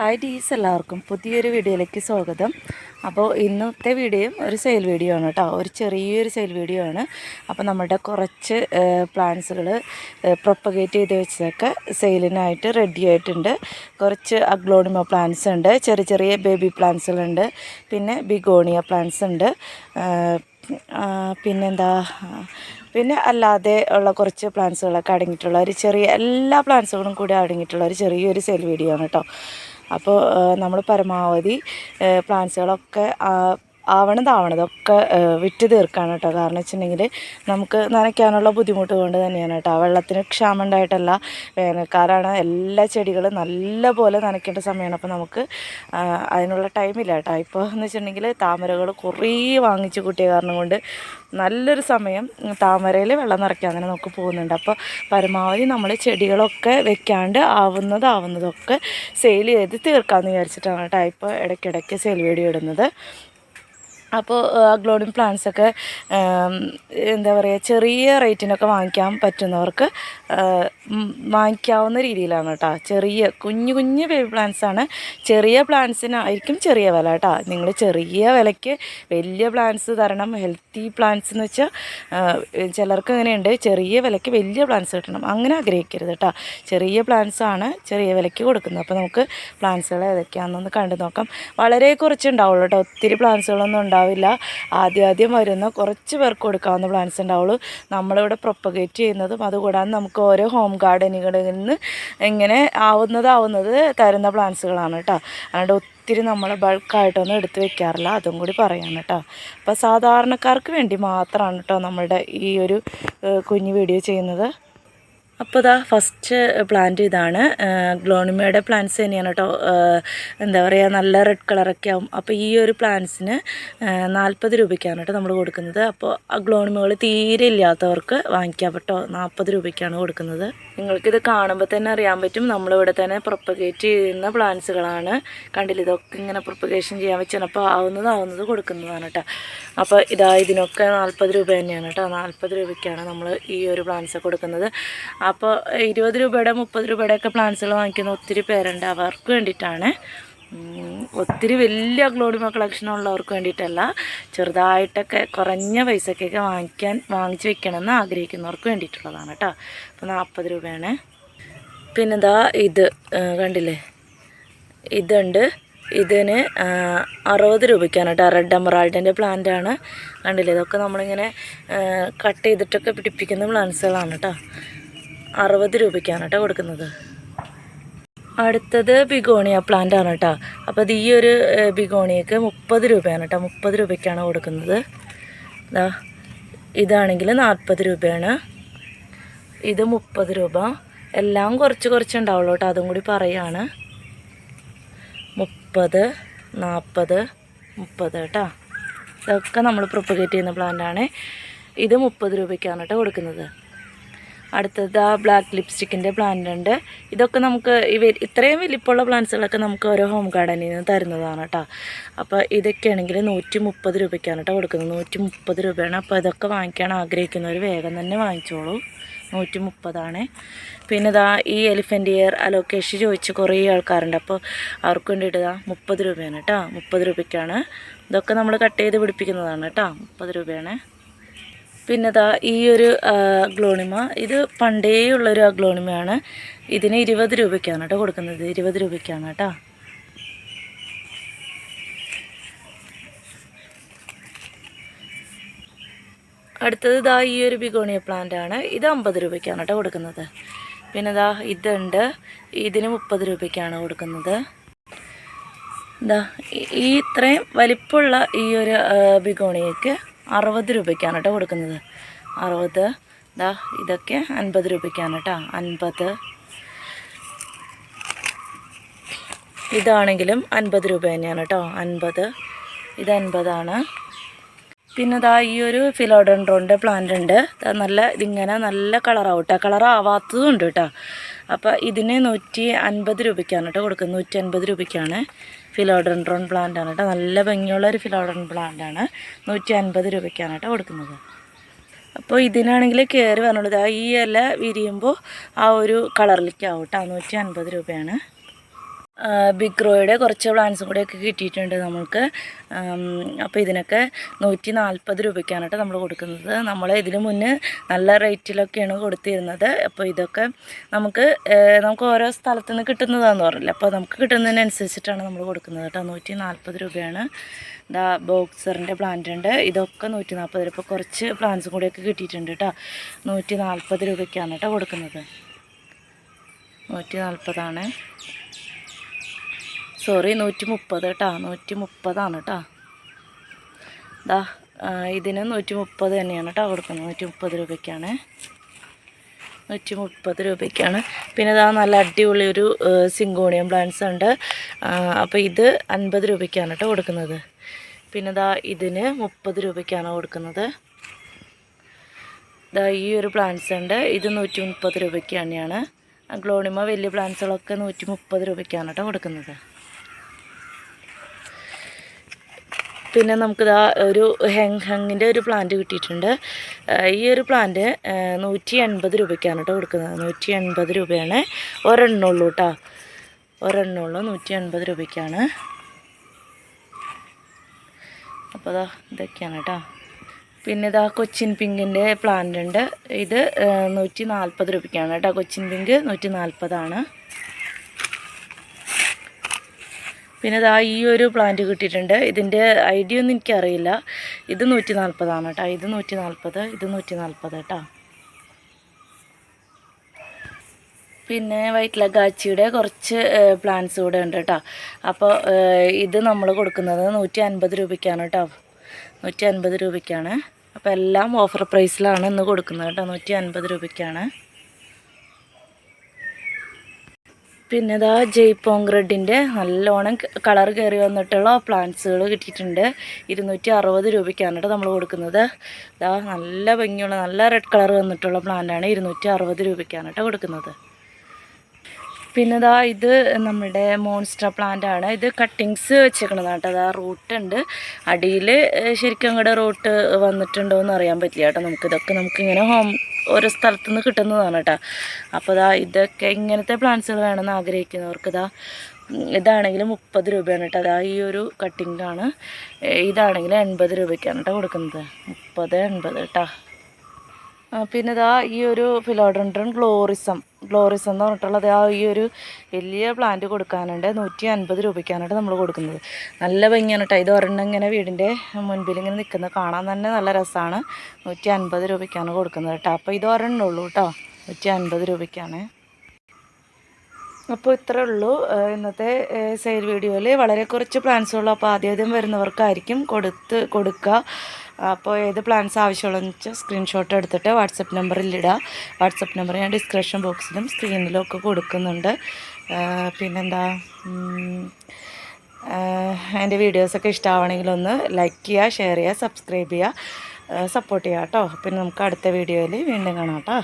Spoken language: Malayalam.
ഹായ് ഡീസ് എല്ലാവർക്കും പുതിയൊരു വീഡിയോയിലേക്ക് സ്വാഗതം. അപ്പോൾ ഇന്നത്തെ വീഡിയോയും ഒരു സെയിൽ വീഡിയോ ആണ് കേട്ടോ. ഒരു ചെറിയൊരു സെയിൽ വീഡിയോ ആണ്. അപ്പോൾ നമ്മുടെ കുറച്ച് പ്ലാന്റ്സുകൾ പ്രൊപ്പഗേറ്റ് ചെയ്ത് വെച്ചതൊക്കെ സെയിലിനായിട്ട് റെഡി ആയിട്ടുണ്ട്. കുറച്ച് അഗ്ലോണിമ പ്ലാന്റ്സ് ഉണ്ട് ചെറിയ ചെറിയ ബേബി പ്ലാന്റ്സുകളുണ്ട് പിന്നെ ബിഗോണിയ പ്ലാന്റ്സ് ഉണ്ട്. പിന്നെന്താ പിന്നെ അല്ലാതെ ഉള്ള കുറച്ച് പ്ലാന്റ്സുകളൊക്കെ അടങ്ങിയിട്ടുള്ള ഒരു ചെറിയ എല്ലാ പ്ലാന്റ്സുകളും കൂടി അടങ്ങിയിട്ടുള്ള ഒരു ചെറിയൊരു സെയിൽ വീഡിയോ ആണ് കേട്ടോ. അപ്പോൾ നമ്മൾ പരമാവധി പ്ലാന്റ്സുകളൊക്കെ ആവണതാവണതൊക്കെ വിറ്റ് തീർക്കാണ് കേട്ടോ. കാരണം വെച്ചിട്ടുണ്ടെങ്കിൽ നമുക്ക് നനയ്ക്കാനുള്ള ബുദ്ധിമുട്ട് കൊണ്ട് തന്നെയാണ് കേട്ടോ. വെള്ളത്തിന് ക്ഷാമം ഉണ്ടായിട്ടല്ല എല്ലാ ചെടികളും നല്ല പോലെ നനയ്ക്കേണ്ട സമയമാണ്. അപ്പോൾ നമുക്ക് അതിനുള്ള ടൈമില്ല കേട്ടോ. ഇപ്പോൾ എന്ന് വെച്ചിട്ടുണ്ടെങ്കിൽ താമരകൾ കുറേ വാങ്ങിച്ച് കൂട്ടിയ കാരണം കൊണ്ട് നല്ലൊരു സമയം താമരയിൽ വെള്ളം നിറയ്ക്കാൻ തന്നെ നമുക്ക് പോകുന്നുണ്ട്. അപ്പോൾ പരമാവധി നമ്മൾ ചെടികളൊക്കെ വെക്കാണ്ട് ആവുന്നതാവുന്നതൊക്കെ സെയിൽ ചെയ്ത് തീർക്കാമെന്ന് വിചാരിച്ചിട്ടാണ് കേട്ടോ. ഇപ്പോൾ ഇടയ്ക്കിടയ്ക്ക് സെയിൽ വീഡിയോ ഇടുന്നത്. അപ്പോൾ അഗ്ലോണിയം പ്ലാന്റ്സൊക്കെ എന്താ പറയുക ചെറിയ റേറ്റിനൊക്കെ വാങ്ങിക്കാൻ പറ്റുന്നവർക്ക് വാങ്ങിക്കാവുന്ന രീതിയിലാണ് കേട്ടോ. ചെറിയ കുഞ്ഞു കുഞ്ഞു ബേബി പ്ലാന്റ്സ് ആണ്. ചെറിയ പ്ലാന്റ്സിനായിരിക്കും ചെറിയ വില കേട്ടോ. നിങ്ങൾ ചെറിയ വിലയ്ക്ക് വലിയ പ്ലാന്റ്സ് തരണം. ഹെൽത്തി പ്ലാന്റ്സ് എന്ന് വെച്ചാൽ ചിലർക്ക് അങ്ങനെയുണ്ട്. ചെറിയ വിലയ്ക്ക് വലിയ പ്ലാന്റ്സ് കിട്ടണം. അങ്ങനെ ആഗ്രഹിക്കരുത് കേട്ടോ. ചെറിയ പ്ലാന്റ്സ് ആണ് ചെറിയ വിലയ്ക്ക് കൊടുക്കുന്നത്. അപ്പോൾ നമുക്ക് പ്ലാന്റ്സുകൾ ഏതൊക്കെയാണെന്നൊന്ന് കണ്ടു നോക്കാം. വളരെ കുറച്ച് ഉണ്ടാവുള്ളൂ കേട്ടോ. ഒത്തിരി പ്ലാന്റ്സുകളൊന്നും ഉണ്ടാവില്ല. ആദ്യം ആദ്യം വരുന്ന കുറച്ച് പേർക്ക് കൊടുക്കാവുന്ന പ്ലാന്റ്സ് ഉണ്ടാവുള്ളൂ. നമ്മളിവിടെ പ്രൊപ്പഗേറ്റ് ചെയ്യുന്നതും അതുകൂടാതെ നമുക്ക് ഓരോ ഹോം ഗാർഡനുകളിൽ നിന്ന് ഇങ്ങനെ ആവുന്നതാവുന്നത് തരുന്ന പ്ലാന്റ്സുകളാണ് കേട്ടോ. അതുകൊണ്ട് ഒത്തിരി നമ്മൾ ബൾക്കായിട്ടൊന്നും എടുത്ത് വെക്കാറില്ല. അതും കൂടി പറയാം കേട്ടോ. അപ്പോൾ സാധാരണക്കാർക്ക് വേണ്ടി മാത്രമാണ് കേട്ടോ നമ്മളുടെ ഈ ഒരു കുഞ്ഞു വീഡിയോ ചെയ്യുന്നത്. അപ്പോൾ ഇതാ ഫസ്റ്റ് പ്ലാന്റ് ഇതാണ് ഗ്ലോണിമയുടെ പ്ലാന്റ്സ് തന്നെയാണ് കേട്ടോ എന്താ പറയുക നല്ല റെഡ് കളറൊക്കെ ആവും. അപ്പോൾ ഈ ഒരു പ്ലാന്റ്സിന് നാൽപ്പത് രൂപയ്ക്കാണ് കേട്ടോ നമ്മൾ കൊടുക്കുന്നത്. അപ്പോൾ ആ ഗ്ലോണിമകൾ തീരെ ഇല്ലാത്തവർക്ക് വാങ്ങിക്കാം കേട്ടോ നാൽപ്പത് രൂപയ്ക്കാണ് കൊടുക്കുന്നത്. നിങ്ങൾക്കിത് കാണുമ്പോൾ തന്നെ അറിയാൻ പറ്റും. നമ്മളിവിടെ തന്നെ പ്രൊപ്പഗേറ്റ് ചെയ്യുന്ന പ്ലാന്റ്സുകളാണ് കണ്ടില്ല ഇതൊക്കെ ഇങ്ങനെ പ്രൊപ്പഗേഷൻ ചെയ്യാൻ വെച്ചാണ്. അപ്പോൾ ആവുന്നത് ആവുന്നത് കൊടുക്കുന്നതാണ് കേട്ടോ അപ്പോൾ ഇതാ ഇതിനൊക്കെ നാൽപ്പത് രൂപ തന്നെയാണ് കേട്ടോ നാൽപ്പത് രൂപയ്ക്കാണ് നമ്മൾ ഈ ഒരു പ്ലാന്റ്സ് കൊടുക്കുന്നത്. അപ്പോൾ ഇരുപത് രൂപയുടെ മുപ്പത് രൂപയുടെ ഒക്കെ പ്ലാന്റ്സുകൾ വാങ്ങിക്കുന്ന ഒത്തിരി പേരുണ്ട്. അവർക്ക് വേണ്ടിയിട്ടാണ്. ഒത്തിരി വലിയ ഗ്ലോഡിമ കളക്ഷൻ ഉള്ളവർക്ക് വേണ്ടിയിട്ടല്ല. ചെറുതായിട്ടൊക്കെ കുറഞ്ഞ പൈസക്കൊക്കെ വാങ്ങിക്കാൻ വാങ്ങിച്ച് വെക്കണമെന്ന് ആഗ്രഹിക്കുന്നവർക്ക് വേണ്ടിയിട്ടുള്ളതാണ് കേട്ടോ. അപ്പോൾ നാൽപ്പത് രൂപയാണ്. പിന്നെ ഇതാ കണ്ടില്ലേ? ഇതുണ്ട്. ഇതിന് അറുപത് രൂപയ്ക്കാണ് കേട്ടോ. റെഡ് എമറാൾഡിന്റെ ആണ്. കണ്ടില്ലേ? ഇതൊക്കെ നമ്മളിങ്ങനെ കട്ട് ചെയ്തിട്ടൊക്കെ പിടിപ്പിക്കുന്ന പ്ലാന്റ്സുകളാണ് കേട്ടോ. അറുപത് രൂപയ്ക്കാണ് കേട്ടോ കൊടുക്കുന്നത്. അടുത്തത് ബിഗോണിയ പ്ലാന്റ് ആണ് കേട്ടോ. അപ്പോൾ അത് ഈ ഒരു ബിഗോണിയക്ക് മുപ്പത് രൂപയാണ് കേട്ടോ. മുപ്പത് രൂപയ്ക്കാണ് കൊടുക്കുന്നത്. ദാ ഇതാണെങ്കിൽ നാൽപ്പത് രൂപയാണ്. ഇത് മുപ്പത് രൂപ. എല്ലാം കുറച്ച് കുറച്ച് ഉണ്ടാവുള്ളൂ കേട്ടോ. അതും കൂടി പറയാണ്. മുപ്പത് നാൽപ്പത് മുപ്പത് കേട്ടോ. ഇതൊക്കെ നമ്മൾ പ്രൊപ്പഗേറ്റ് ചെയ്യുന്ന പ്ലാന്റാണ് ഇത് മുപ്പത് രൂപയ്ക്കാണ് കേട്ടോ കൊടുക്കുന്നത്. അടുത്തത് ആ ബ്ലാക്ക് ലിപ്സ്റ്റിക്കിന്റെ പ്ലാന്റ് ഉണ്ട്. ഇതൊക്കെ നമുക്ക് ഇവ ഇത്രയും വലിപ്പമുള്ള പ്ലാന്റ്സുകളൊക്കെ നമുക്ക് ഓരോ ഹോം ഗാർഡനിൽ നിന്ന് തരുന്നതാണ് കേട്ടോ അപ്പോൾ ഇതൊക്കെയാണെങ്കിൽ നൂറ്റി മുപ്പത് രൂപയ്ക്കാണ് കേട്ടോ കൊടുക്കുന്നത്. നൂറ്റി മുപ്പത് രൂപയാണ്. അപ്പോൾ ഇതൊക്കെ വാങ്ങിക്കാൻ ആഗ്രഹിക്കുന്നവർ വേഗം തന്നെ വാങ്ങിച്ചോളൂ. നൂറ്റി മുപ്പതാണ് പിന്നെ ഇതാ ഈ എലിഫന്റ് ഇയർ അലോക്കേഷൻ ചോദിച്ച് കുറേ ആൾക്കാരുണ്ട്. അപ്പോൾ അവർക്ക് വേണ്ടിയിട്ട് ഇതാ മുപ്പത് രൂപയാണ് കേട്ടോ മുപ്പത് രൂപയ്ക്കാണ്. ഇതൊക്കെ നമ്മൾ കട്ട് ചെയ്ത് പിടിപ്പിക്കുന്നതാണ് കേട്ടോ മുപ്പത് രൂപയാണ്. പിന്നെ ദാ ഈ ഒരു ഗ്ലോണിമ. അഗ്ലോണിമ ഇത് പണ്ടേ ഉള്ളൊരു അഗ്ലോണിമയാണ് ഇതിന് ഇരുപത് രൂപയ്ക്കാണ് കേട്ടോ കൊടുക്കുന്നത്. ഇരുപത് രൂപയ്ക്കാണ് കേട്ടോ. അടുത്തത് ദാ ഈ ഒരു ബിഗോണിയ പ്ലാന്റ് ആണ്. ഇത് അമ്പത് രൂപയ്ക്കാണ് കേട്ടോ കൊടുക്കുന്നത്. പിന്നെ ദാ ഇതുണ്ട്. ഇതിന് മുപ്പത് രൂപയ്ക്കാണ് കൊടുക്കുന്നത്. ദാ ഈ- ഇത്രയും വലിപ്പമുള്ള ഈ ഒരു ബിഗോണിയയ്ക്ക് അറുപത് രൂപയ്ക്കാണ് കേട്ടോ കൊടുക്കുന്നത്. അറുപത് ഇതാ ഇതൊക്കെ അൻപത് രൂപയ്ക്കാണ് കേട്ടോ. അൻപത്. ഇതാണെങ്കിലും അൻപത് രൂപ തന്നെയാണ് കേട്ടോ. അൻപത്. ഇത് അൻപതാണ്. പിന്നെ ഇതാ ഈ ഒരു ഫിലോഡൻഡ്രോന്റെ പ്ലാന്റ് ഉണ്ട്. നല്ല ഇതിങ്ങനെ നല്ല കളറാവും കേട്ടോ. കളറാവാത്തതും ഉണ്ട് കേട്ടോ. അപ്പോൾ ഇതിന് നൂറ്റി അൻപത് രൂപയ്ക്കാണ് കേട്ടോ കൊടുക്കുന്നത്. നൂറ്റി അൻപത് രൂപയ്ക്കാണ് ഫിലോഡൻഡ്രോൺ പ്ലാന്റ് ആണ് കേട്ടോ നല്ല ഭംഗിയുള്ള ഒരു ഫിലോഡൻ പ്ലാന്റ് ആണ്. നൂറ്റി അൻപത് രൂപയ്ക്കാണ് കേട്ടോ കൊടുക്കുന്നത്. അപ്പോൾ ഇതിനാണെങ്കിൽ കയറി വന്നുള്ളത് ഈ ഇല വിരിയുമ്പോൾ ആ ഒരു കളറിലേക്ക് ആവും കേട്ടോ നൂറ്റി അൻപത് രൂപയാണ്. ബിഗ് റോയുടെ കുറച്ച് പ്ലാൻസും കൂടെയൊക്കെ കിട്ടിയിട്ടുണ്ട് നമ്മൾക്ക്. അപ്പോൾ ഇതിനൊക്കെ നൂറ്റി നാൽപ്പത് രൂപയ്ക്കാണ് കേട്ടോ നമ്മൾ കൊടുക്കുന്നത്. നമ്മൾ ഇതിന് മുന്നേ നല്ല റേറ്റിലൊക്കെയാണ് കൊടുത്തിരുന്നത്. അപ്പോൾ ഇതൊക്കെ നമുക്ക് നമുക്ക് ഓരോ സ്ഥലത്തു നിന്ന് കിട്ടുന്നതാണെന്ന് പറഞ്ഞില്ല? അപ്പോൾ നമുക്ക് കിട്ടുന്നതിനനുസരിച്ചിട്ടാണ് നമ്മൾ കൊടുക്കുന്നത് കേട്ടോ. നൂറ്റി നാൽപ്പത് രൂപയാണ്. ഇതാ ബോക്സറിന്റെ പ്ലാന്റ് ഉണ്ട്. ഇതൊക്കെ നൂറ്റി നാൽപ്പത് രൂപ കുറച്ച് പ്ലാന്റ്സും കൂടെയൊക്കെ കിട്ടിയിട്ടുണ്ട് കേട്ടോ. നൂറ്റി നാൽപ്പത് രൂപയ്ക്കാണ് കേട്ടോ കൊടുക്കുന്നത്. നൂറ്റി നാൽപ്പതാണ് സോറി നൂറ്റി മുപ്പത് കേട്ടോ നൂറ്റി മുപ്പതാണ് കേട്ടോ ദാ ഇതിന് നൂറ്റി മുപ്പത് തന്നെയാണ് കേട്ടോ കൊടുക്കുന്നത്. നൂറ്റി മുപ്പത് രൂപയ്ക്കാണ്. നൂറ്റി മുപ്പത് രൂപയ്ക്കാണ്. പിന്നെ ഇതാ നല്ല അടിപൊളി ഒരു സിങ്കോണിയം പ്ലാന്റ്സ് ഉണ്ട്. അപ്പോൾ ഇത് അൻപത് രൂപയ്ക്കാണ് കേട്ടോ കൊടുക്കുന്നത്. പിന്നെ ഇതാ ഇതിന് മുപ്പത് രൂപയ്ക്കാണ് കൊടുക്കുന്നത്. ഇതാ ഈ ഒരു പ്ലാന്റ്സ് ഉണ്ട്. ഇത് നൂറ്റി മുപ്പത് രൂപയ്ക്ക് തന്നെയാണ്. ഗ്ലോണിമ വലിയ പ്ലാന്റ്സുകളൊക്കെ നൂറ്റി മുപ്പത് രൂപയ്ക്കാണ് കേട്ടോ കൊടുക്കുന്നത്. പിന്നെ നമുക്കിതാ ഒരു ഹെങ് ഹെങ്ങിന്റെ ഒരു പ്ലാന്റ് കിട്ടിയിട്ടുണ്ട്. ഈ ഒരു പ്ലാന്റ് നൂറ്റി എൺപത് രൂപയ്ക്കാണ് കേട്ടോ കൊടുക്കുന്നത്. നൂറ്റി എൺപത് രൂപയാണ് ഒരെണ്ണമുള്ളൂ കേട്ടോ ഒരെണ്ണുള്ളൂ നൂറ്റി എൺപത് രൂപയ്ക്കാണ്. അപ്പോൾ ഇതാ ഇതൊക്കെയാണ് കേട്ടോ പിന്നെ ഇതാ കൊച്ചിൻ പിങ്കിന്റെ പ്ലാന്റ് ഉണ്ട്. ഇത് നൂറ്റി നാൽപ്പത് രൂപയ്ക്കാണ് കേട്ടോ കൊച്ചിൻ പിങ്ക് നൂറ്റി നാൽപ്പതാണ് പിന്നെ ഇതാ ഈ ഒരു പ്ലാന്റ് കിട്ടിയിട്ടുണ്ട്. ഇതിന്റെ ഐഡിയ ഒന്നും എനിക്കറിയില്ല. ഇത് നൂറ്റി നാൽപ്പതാണ് കേട്ടോ. ഇത് നൂറ്റി നാൽപ്പത് ഇത് നൂറ്റി നാൽപ്പത് കേട്ടോ. പിന്നെ വൈറ്റ് ലഗാച്ചിയുടെ കുറച്ച് പ്ലാന്റ്സ് കൂടെ ഉണ്ട് കേട്ടോ. അപ്പോൾ ഇത് നമ്മൾ കൊടുക്കുന്നത് നൂറ്റി അൻപത് രൂപയ്ക്കാണ് കേട്ടോ. നൂറ്റി അൻപത് രൂപയ്ക്കാണ്. അപ്പോൾ എല്ലാം ഓഫർ പ്രൈസിലാണ് ഇന്ന് കൊടുക്കുന്നത് കേട്ടോ. നൂറ്റി അൻപത് രൂപയ്ക്കാണ്. പിന്നെ ഇതാ ജയ്പോങ് റെഡിന്റെ നല്ലോണം കളർ കയറി വന്നിട്ടുള്ള പ്ലാന്റ്സുകൾ കിട്ടിയിട്ടുണ്ട്. ഇരുന്നൂറ്റി അറുപത് രൂപയ്ക്കാണ് കേട്ടോ നമ്മൾ കൊടുക്കുന്നത്. ഇതാ നല്ല ഭംഗിയുള്ള നല്ല റെഡ് കളർ വന്നിട്ടുള്ള പ്ലാന്റാണ് ഇരുന്നൂറ്റി അറുപത് രൂപയ്ക്കാണ് കേട്ടോ കൊടുക്കുന്നത്. പിന്നെ ഇതാ ഇത് നമ്മുടെ മോൺസ്റ്റർ പ്ലാന്റ് ആണ് ഇത് കട്ടിങ്സ് വെച്ചേക്കണതാണ് കേട്ടോ അതാ റൂട്ട് ഉണ്ട് അടിയിൽ ശരിക്കും അങ്ങോട്ട് റൂട്ട് വന്നിട്ടുണ്ടോ എന്ന് അറിയാൻ പറ്റില്ല കേട്ടോ നമുക്ക് ഇതൊക്കെ നമുക്കിങ്ങനെ ഹോം ഓരോ സ്ഥലത്തു നിന്ന് കിട്ടുന്നതാണ് കേട്ടോ. അപ്പോൾ ഇതാ ഇതൊക്കെ ഇങ്ങനത്തെ പ്ലാന്റ്സുകൾ വേണമെന്ന് ആഗ്രഹിക്കുന്നവർക്ക് ഇതാ ഇതാണെങ്കിൽ മുപ്പത് രൂപയാണ് കേട്ടോ. അതാ ഈ ഒരു കട്ടിങ്ങാണ് ഇതാണെങ്കിൽ എൺപത് രൂപയ്ക്കാണ് കേട്ടോ കൊടുക്കുന്നത്. മുപ്പത് എൺപത് കേട്ടോ. പിന്നെ ഇതാ ഈ ഒരു ഫിലോഡൻഡ്രൻ ഗ്ലോറിസം ഗ്ലോറിസം എന്ന് പറഞ്ഞിട്ടുള്ളത് ആ ഈ ഒരു വലിയ പ്ലാന്റ് കൊടുക്കാനുണ്ട്. നൂറ്റി അൻപത് രൂപയ്ക്കാണ് നമ്മൾ കൊടുക്കുന്നത്. നല്ല ഭംഗിയാണ് കേട്ടോ ഇത് ഒരെണ്ണം ഇങ്ങനെ വീടിന്റെ മുൻപിൽ ഇങ്ങനെ നിൽക്കുന്നത് കാണാൻ തന്നെ നല്ല രസമാണ് നൂറ്റി അൻപത് രൂപയ്ക്കാണ് കൊടുക്കുന്നത് കേട്ടോ അപ്പോൾ ഇത് ഒരെണ്ണം ഉള്ളൂ കേട്ടോ നൂറ്റി അൻപത് രൂപയ്ക്കാണ്. അപ്പോൾ ഇത്രേ ഉള്ളൂ. ഇന്നത്തെ സെയിൽ വീഡിയോയിൽ വളരെ കുറച്ച് പ്ലാൻസ് ഉള്ളൂ. അപ്പോൾ ആദ്യം ആദ്യം വരുന്നവർക്കായിരിക്കും കൊടുത്ത് കൊടുക്കുക. അപ്പോൾ ഏത് പ്ലാൻസ് ആവശ്യമുള്ളതെന്ന് വെച്ചാൽ സ്ക്രീൻഷോട്ട് എടുത്തിട്ട് വാട്സപ്പ് നമ്പറിൽ ഇടുക. വാട്സപ്പ് നമ്പർ ഞാൻ ഡിസ്ക്രിപ്ഷൻ ബോക്സിലും സ്ക്രീനിലും ഒക്കെ കൊടുക്കുന്നുണ്ട്. പിന്നെന്താ? എന്റെ വീഡിയോസൊക്കെ ഇഷ്ടമാവണമെങ്കിൽ ഒന്ന് ലൈക്ക് ചെയ്യുക ഷെയർ ചെയ്യുക സബ്സ്ക്രൈബ് ചെയ്യുക സപ്പോർട്ട് ചെയ്യുക കേട്ടോ. പിന്നെ നമുക്ക് അടുത്ത വീഡിയോയിൽ വീണ്ടും കാണാം കേട്ടോ.